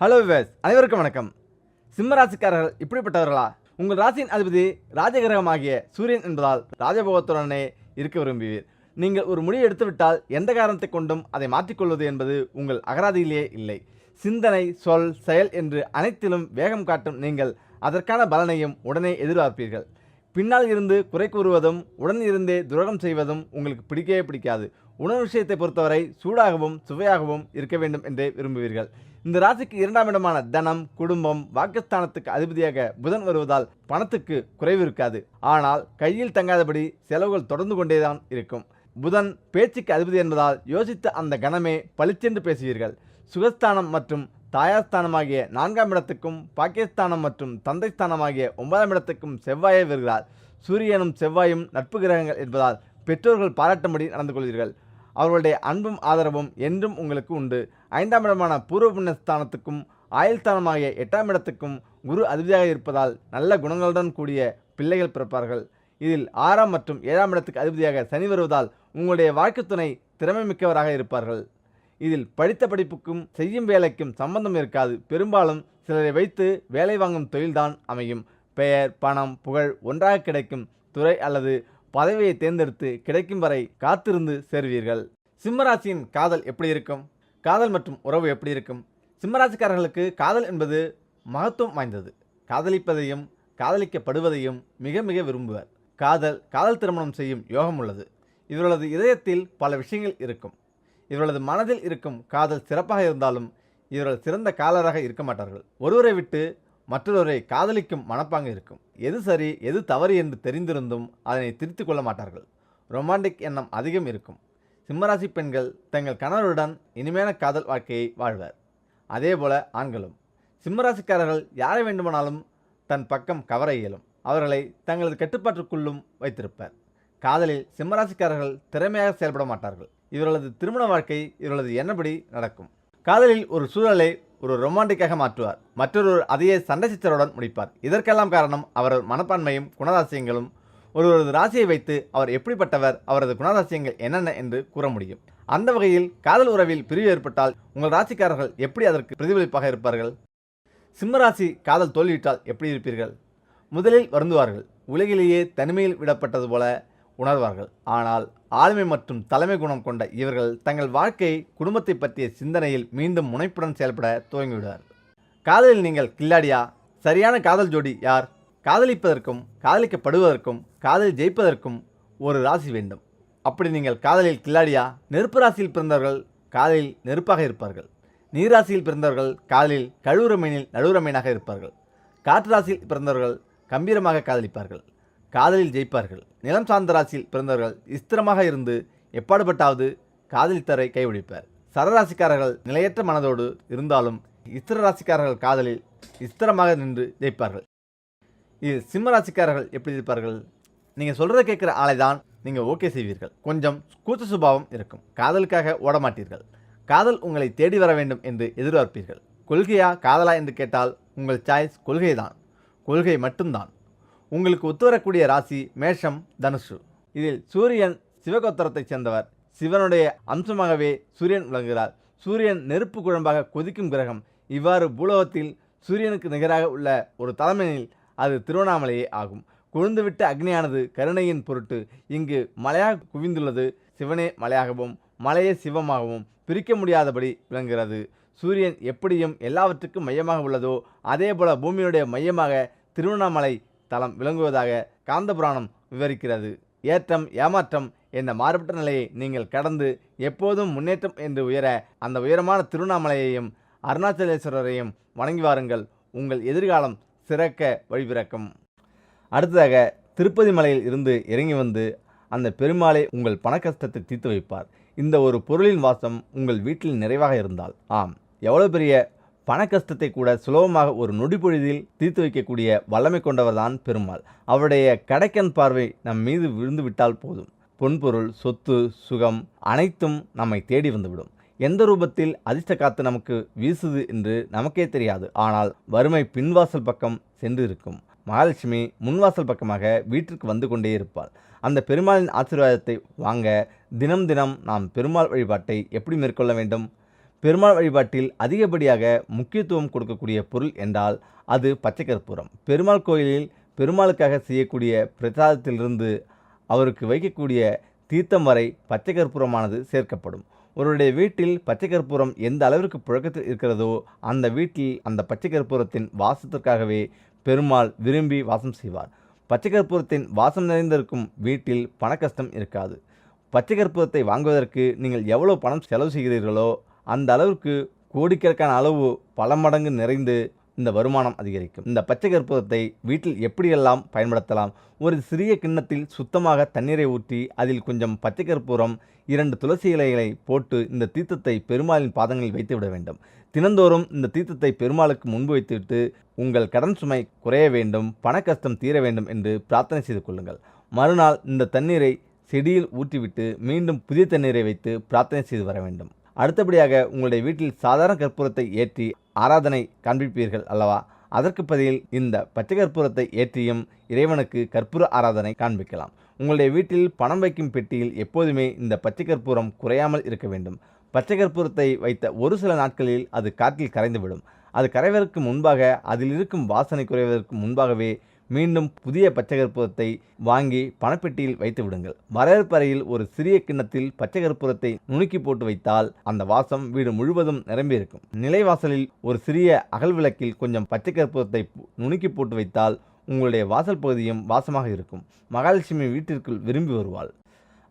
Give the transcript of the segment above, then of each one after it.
Hello wives அனைவருக்கும் வணக்கம். சிம்ம ராசிக்காரர்கள் இப்படிப்பட்டவர்களா? உங்கள் ராசியின் அதிபதி ராஜகிரகமாகிய சூரியன் என்பதால் ராஜபோகத்துடனே இருக்க விரும்புவீர். நீங்கள் ஒரு முடிவு எடுத்துவிட்டால் எந்த காரணத்தை கொண்டும் அதை மாற்றிக்கொள்வது என்பது உங்கள் அகராதியிலேயே இல்லை. சிந்தனை சொல் செயல் என்று அனைத்திலும் வேகம் காட்டும் நீங்கள் அதற்கான பலனையும் உடனே எதிர்பார்ப்பீர்கள். பின்னால் இருந்து குறை கூறுவதும் உடன் இருந்தே துரோகம் செய்வதும் உங்களுக்கு பிடிக்கவே பிடிக்காது. உணவு விஷயத்தை பொறுத்தவரை சூடாகவும் சுவையாகவும் இருக்க வேண்டும் என்றே விரும்புவீர்கள். இந்த ராசிக்கு இரண்டாம் இடமான தனம் குடும்பம் வாக்குஸ்தானத்துக்கு அதிபதியாக புதன் வருவதால் பணத்துக்கு குறைவு இருக்காது. ஆனால் கையில் தங்காதபடி செலவுகள் தொடர்ந்து கொண்டேதான் இருக்கும். புதன் பேச்சுக்கு அதிபதி என்பதால் யோசித்த அந்த கணமே பளிச்சென்று பேசுவீர்கள். சுகஸ்தானம் மற்றும் தாயாஸ்தானமாகிய நான்காம் இடத்துக்கும் பாகிஸ்தானம் மற்றும் தந்தை ஸ்தானமாகிய ஒன்பதாம் இடத்துக்கும் செவ்வாயை வருகிறார் சூரியனும் செவ்வாயும் நட்பு கிரகங்கள் என்பதால் பெற்றோர்கள் பாராட்டும்படி நடந்து கொள்வீர்கள். அவர்களுடைய அன்பும் ஆதரவும் என்றும் உங்களுக்கு உண்டு. ஐந்தாம் இடமான பூர்வ புண்ணியஸ்தானத்துக்கும் ஆயுள்ஸ்தானமாகிய எட்டாம் இடத்துக்கும் குரு அதிபதியாக இருப்பதால் நல்ல குணங்களுடன் கூடிய பிள்ளைகள் பிறப்பார்கள். இதில் ஆறாம் மற்றும் ஏழாம் இடத்துக்கு அதிபதியாக சனி வருவதால் உங்களுடைய வாழ்க்கை துணை திறமை மிக்கவராக இருப்பார்கள். இதில் படித்த படிப்புக்கும் செய்யும் வேலைக்கும் சம்பந்தம் இருக்காது. பெரும்பாலும் சிலரை வைத்து வேலை வாங்கும் தொழில்தான் அமையும். பெயர் பணம் புகழ் ஒன்றாக கிடைக்கும் துறை அல்லது பதவியை தேர்ந்தெடுத்து கிடைக்கும் வரை காத்திருந்து சேர்வீர்கள். சிம்மராசியின் காதல் எப்படி இருக்கும்? காதல் மற்றும் உறவு எப்படி இருக்கும்? சிம்மராசிக்காரர்களுக்கு காதல் என்பது மகத்துவம் வாய்ந்தது. காதலிப்பதையும் காதலிக்கப்படுவதையும் மிக மிக விரும்புவர். காதல் காதல் திருமணம் செய்யும் யோகம் உள்ளது. இவர்களது இதயத்தில் பல விஷயங்கள் இருக்கும். இவர்களது மனதில் இருக்கும் காதல் சிறப்பாக இருந்தாலும் இவர்கள் சிறந்த காதலராக இருக்க மாட்டார்கள். ஒருவரை விட்டு மற்றொருவரை காதலிக்கும் மனப்பாங்கு இருக்கும். எது சரி எது தவறு என்று தெரிந்திருந்தும் அதனை திருத்திக் கொள்ள மாட்டார்கள். ரொமான்டிக் எண்ணம் அதிகம் இருக்கும். சிம்மராசி பெண்கள் தங்கள் கணவருடன் இனிமையான காதல் வாழ்க்கையை வாழ்வர். அதேபோல ஆண்களும். சிம்மராசிக்காரர்கள் யாரை வேண்டுமானாலும் தன் பக்கம் கவர இயலும். அவர்களை தங்களது கட்டுப்பாட்டுக்குள்ளும் வைத்திருப்பர். காதலில் சிம்மராசிக்காரர்கள் திறமையாக செயல்பட மாட்டார்கள். இவர்களது திருமண வாழ்க்கை இவர்களது என்னபடி நடக்கும். காதலில் ஒரு சூழலை ஒரு ரொமான்டிக்காக மாற்றுவார். மற்றொரு அதையே சண்டை சித்தருடன் முடிப்பார். இதற்கெல்லாம் காரணம் அவரது மனப்பான்மையும் குணராசியங்களும் ஒருவரது ராசியை வைத்து அவர் எப்படிப்பட்டவர் அவரது குணராசியங்கள் என்னென்ன என்று கூற முடியும். அந்த வகையில் காதல் உறவில் பிரிவு ஏற்பட்டால் உங்கள் ராசிக்காரர்கள் எப்படி அதற்கு பிரதிபலிப்பாக இருப்பார்கள்? சிம்மராசி காதல் தோல்வியிட்டால் எப்படி இருப்பீர்கள்? முதலில் வருந்துவார்கள். உலகிலேயே தனிமையில் விடப்பட்டது போல உணர்வார்கள். ஆனால் ஆளுமை மற்றும் தலைமை குணம் கொண்ட இவர்கள் தங்கள் வாழ்க்கை குடும்பத்தை பற்றிய சிந்தனையில் மீண்டும் முனைப்புடன் செயல்பட துவங்கிவிடுவார். காதலில் நீங்கள் கில்லாடியா? சரியான காதல் ஜோடி யார்? காதலிப்பதற்கும் காதலிக்கப்படுவதற்கும் காதலில் ஜெயிப்பதற்கும் ஒரு ராசி வேண்டும். அப்படி நீங்கள் காதலில் கில்லாடியா நெருப்பு ராசியில் பிறந்தவர்கள் காதலில் நெருப்பாக இருப்பார்கள். நீராசியில் பிறந்தவர்கள் காதலில் கழுவுற மீனில் இருப்பார்கள். காற்று ராசியில் பிறந்தவர்கள் கம்பீரமாக காதலிப்பார்கள். காதலில் ஜெயிப்பார்கள். நிலம் சார்ந்த ராசியில் பிறந்தவர்கள் ஸ்திரமாக இருந்து எப்பாடுபட்டாவது காதலித்தரை கைவிடிப்பார். சரராசிக்காரர்கள் நிலையற்ற மனதோடு இருந்தாலும் இஸ்திர ராசிக்காரர்கள் காதலில் ஸ்திரமாக நின்று ஜெயிப்பார்கள். இது சிம்ம ராசிக்காரர்கள் எப்படி இருப்பார்கள்? நீங்கள் சொல்கிறத கேட்குற ஆளை தான் நீங்கள் ஓகே செய்வீர்கள். கொஞ்சம் கூச்ச சுபாவம் இருக்கும். காதலுக்காக ஓட மாட்டீர்கள் காதல் உங்களை தேடி வர வேண்டும் என்று எதிர்பார்ப்பீர்கள். கொள்கையா காதலா என்று கேட்டால் உங்கள் சாய்ஸ் கொள்கை தான் கொள்கை மட்டும்தான். உங்களுக்கு ஒத்துவரக்கூடிய ராசி மேஷம் தனுஷு இதில் சூரியன் சிவகோத்திரத்தைச் சேர்ந்தவர். சிவனுடைய அம்சமாகவே சூரியன் விளங்குகிறார். சூரியன் நெருப்பு குழம்பாக கொதிக்கும் கிரகம். இவ்வாறு பூலோகத்தில் சூரியனுக்கு நிகராக உள்ள ஒரு தலைமையில் அது திருவண்ணாமலையே ஆகும். கொழுந்துவிட்ட அக்னியானது கருணையின் பொருட்டு இங்கு மலையாக குவிந்துள்ளது. சிவனே மலையாகவும் மலையே சிவமாகவும் பிரிக்க முடியாதபடி விளங்குகிறது. சூரியன் எப்படியும் எல்லாவற்றுக்கும் மையமாக உள்ளதோ அதேபோல பூமியுடைய மையமாக திருவண்ணாமலை தலம் விளங்குவதாக காந்தபுராணம் விவரிக்கிறது. ஏற்றம் ஏமாற்றம் என்ற மாறுபட்ட நிலையை நீங்கள் கடந்து எப்போதும் முன்னேற்றம் என்று உயர அந்த உயரமான திருவண்ணாமலையையும் அருணாச்சலேஸ்வரரையும் வணங்கி வாருங்கள். உங்கள் எதிர்காலம் சிறக்க வழிபிறக்கும். அடுத்ததாக திருப்பதி மலையில் இருந்து இறங்கி வந்து அந்த பெருமாளை உங்கள் பண கஷ்டத்தை தீர்த்து வைப்பார். இந்த ஒரு பொருளின் வாசம் உங்கள் வீட்டில் நிறைவாக இருந்தால். ஆம். எவ்வளோ பெரிய பண கஷ்டத்தை கூட சுலபமாக ஒரு நொடிப்பொழுதில் தீர்த்து வைக்கக்கூடிய வல்லமை கொண்டவர்தான் பெருமாள். அவருடைய கடைக்கன் பார்வை நம் மீது விழுந்து விட்டால் போதும். பொன்பொருள் சொத்து சுகம் அனைத்தும் நம்மை தேடி வந்துவிடும். எந்த ரூபத்தில் அதிர்ஷ்ட காத்து நமக்கு வீசுது என்று நமக்கே தெரியாது. ஆனால் வறுமை பின்வாசல் பக்கம் சென்று இருக்கும் மகாலட்சுமி முன்வாசல் பக்கமாக வீட்டிற்கு வந்து கொண்டே இருப்பாள். அந்த பெருமாளின் ஆசீர்வாதத்தை வாங்க தினம் தினம் நாம் பெருமாள் வழிபாட்டை எப்படி மேற்கொள்ள வேண்டும்? பெருமாள் வழிபாட்டில் அதிகப்படியாக முக்கியத்துவம் கொடுக்கக்கூடிய பொருள் என்றால் அது பச்சை கற்பூரம். பெருமாள் கோயிலில் பெருமாளுக்காக செய்யக்கூடிய பிரசாதத்திலிருந்து அவருக்கு வைக்கக்கூடிய தீர்த்தம் வரை பச்சை கற்பூரமானது சேர்க்கப்படும். ஒருவருடைய வீட்டில் பச்சை கற்பூரம் எந்த அளவிற்கு புழக்கத்தில் இருக்கிறதோ அந்த வீட்டில் அந்த பச்சை கற்பூரத்தின் வாசத்திற்காகவே பெருமாள் விரும்பி வாசம் செய்வார். பச்சை கற்பூரத்தின் வாசம் நிறைந்திருக்கும் வீட்டில் பணக்கஷ்டம் இருக்காது. பச்சை கற்பூரத்தை வாங்குவதற்கு நீங்கள் எவ்வளோ பணம் செலவு செய்கிறீர்களோ அந்த அளவிற்கு கோடிக்கணக்கான அளவு பல மடங்கு நிறைந்து இந்த வருமானம் அதிகரிக்கும். இந்த பச்சை கற்பூரத்தை வீட்டில் எப்படியெல்லாம் பயன்படுத்தலாம்? ஒரு சிறிய கிண்ணத்தில் சுத்தமாக தண்ணீரை ஊற்றி அதில் கொஞ்சம் பச்சை கற்பூரம் இரண்டு துளசி இலைகளை போட்டு இந்த தீர்த்தத்தை பெருமாளின் பாதங்களில் வைத்து விட வேண்டும். தினந்தோறும் இந்த தீர்த்தத்தை பெருமாளுக்கு முன்பு வைத்துவிட்டு உங்கள் கடன் சுமை குறைய வேண்டும் பண கஷ்டம் தீர வேண்டும் என்று பிரார்த்தனை செய்து கொள்ளுங்கள். மறுநாள் இந்த தண்ணீரை செடியில் ஊற்றிவிட்டு மீண்டும் புதிய தண்ணீரை வைத்து பிரார்த்தனை செய்து வர வேண்டும். அடுத்தபடியாக உங்களுடைய வீட்டில் சாதாரண கற்பூரத்தை ஏற்றி ஆராதனை காண்பிப்பீர்கள் அல்லவா? அதற்கு பதில் இந்த பச்சை கற்பூரத்தை ஏற்றியும் இறைவனுக்கு கற்பூர ஆராதனை காண்பிக்கலாம். உங்களுடைய வீட்டில் பணம் வைக்கும் பெட்டியில் எப்போதுமே இந்த பச்சை கற்பூரம் குறையாமல் இருக்க வேண்டும். பச்சை கற்பூரத்தை வைத்த ஒரு சில நாட்களில் அது காற்றில் கரைந்துவிடும். அது கரைவதற்கு முன்பாக அதில் இருக்கும் வாசனை குறைவதற்கு முன்பாகவே மீண்டும் புதிய பச்சை கற்பூரத்தை வாங்கி பணப்பெட்டியில் வைத்து விடுங்கள் வரவேற்பறையில் ஒரு சிறிய கிண்ணத்தில் பச்சை கற்பூரத்தை நுணுக்கி போட்டு வைத்தால் அந்த வாசம் வீடு முழுவதும் நிரம்பியிருக்கும். நிலைவாசலில் ஒரு சிறிய அகல் விளக்கில் கொஞ்சம் பச்சை கற்பூரத்தை நுணுக்கி போட்டு வைத்தால் உங்களுடைய வாசல் பகுதியும் வாசமாக இருக்கும். மகாலட்சுமி வீட்டிற்குள் விரும்பி வருவாள்.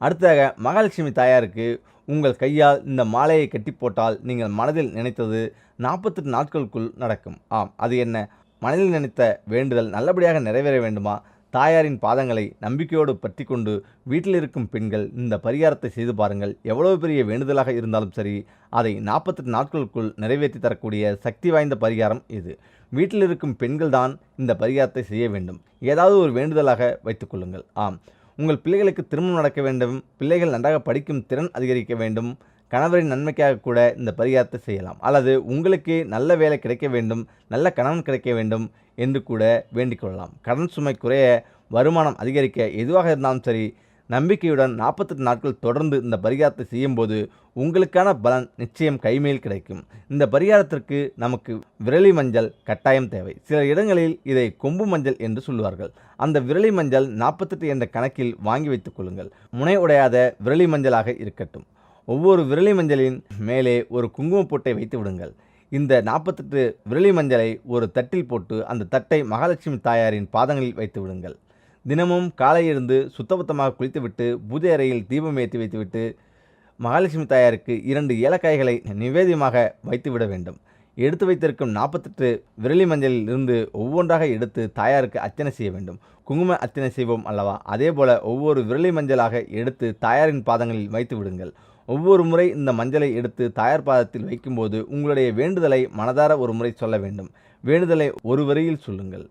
அடுத்ததாக மகாலட்சுமி தாயாருக்கு உங்கள் கையால் இந்த மாலையை கட்டி போட்டால் நீங்கள் மனதில் நினைத்தது நாற்பத்தெட்டு நாட்களுக்குள் நடக்கும். ஆம் அது என்ன? மனதில் நினைத்த வேண்டுதல் நல்லபடியாக நிறைவேற வேண்டுமா? தாயாரின் பாதங்களை நம்பிக்கையோடு பற்றி கொண்டு வீட்டில் இருக்கும் பெண்கள் இந்த பரிகாரத்தை செய்து பாருங்கள். எவ்வளவு பெரிய வேண்டுதலாக இருந்தாலும் சரி அதை நாற்பத்தெட்டு நாட்களுக்குள் நிறைவேற்றி தரக்கூடிய சக்தி வாய்ந்த பரிகாரம் இது. வீட்டில் இருக்கும் பெண்கள் தான் இந்த பரிகாரத்தை செய்ய வேண்டும். ஏதாவது ஒரு வேண்டுதலாக வைத்துக்கொள்ளுங்கள் ஆம். உங்கள் பிள்ளைகளுக்கு திருமணம் நடக்க வேண்டும். பிள்ளைகள் நன்றாக படிக்கும் திறன் அதிகரிக்க வேண்டும். கணவரின் நன்மைக்காக கூட இந்த பரிகாரத்தை செய்யலாம். அல்லது உங்களுக்கு நல்ல வேலை கிடைக்க வேண்டும் நல்ல கணவன் கிடைக்க வேண்டும் என்று கூட வேண்டிக் கொள்ளலாம். கடன் சுமை குறைய வருமானம் அதிகரிக்க எதுவாக இருந்தாலும் சரி நம்பிக்கையுடன் நாற்பத்தெட்டு நாட்கள் தொடர்ந்து இந்த பரிகாரத்தை செய்யும்போது உங்களுக்கான பலன் நிச்சயம் கைமேல் கிடைக்கும். இந்த பரிகாரத்திற்கு நமக்கு விரலி மஞ்சள் கட்டாயம் தேவை. சில இடங்களில் இதை கொம்பு மஞ்சள் என்று சொல்லுவார்கள். அந்த விரலி மஞ்சள் நாற்பத்தெட்டு என்ற கணக்கில் வாங்கி வைத்துக் கொள்ளுங்கள். முனை உடையாத விரலி மஞ்சளாக இருக்கட்டும். ஒவ்வொரு விரலி மஞ்சளின் மேலே ஒரு குங்குமப் பொட்டை வைத்து விடுங்கள். இந்த நாற்பத்தெட்டு விரலி மஞ்சளை ஒரு தட்டில் போட்டு அந்த தட்டை மகாலட்சுமி தாயாரின் பாதங்களில் வைத்து விடுங்கள். தினமும் காலை எழுந்து சுத்தபத்தமாக குளித்துவிட்டு பூஜை அறையில் தீபம் ஏற்றி வைத்துவிட்டு மகாலட்சுமி தாயாருக்கு இரண்டு ஏலக்காய்களை நிவேதியமாக வைத்துவிட வேண்டும். எடுத்து வைத்திருக்கும் நாற்பத்தெட்டு விரலி மஞ்சளில் இருந்து ஒவ்வொன்றாக எடுத்து தாயாருக்கு அர்ச்சனை செய்ய வேண்டும். குங்கும அர்ச்சனை செய்வோம் அல்லவா? அதேபோல ஒவ்வொரு விரலி மஞ்சளாக எடுத்து தாயாரின் பாதங்களில் வைத்து விடுங்கள். ஒவ்வொரு முறை இந்த மஞ்சளை எடுத்து தாயார் பாதத்தில் வைக்கும்போது உங்களுடைய வேண்டுதலை மனதார ஒரு முறை சொல்ல வேண்டும். வேண்டுதலை ஒரு வரியில் சொல்லுங்கள்.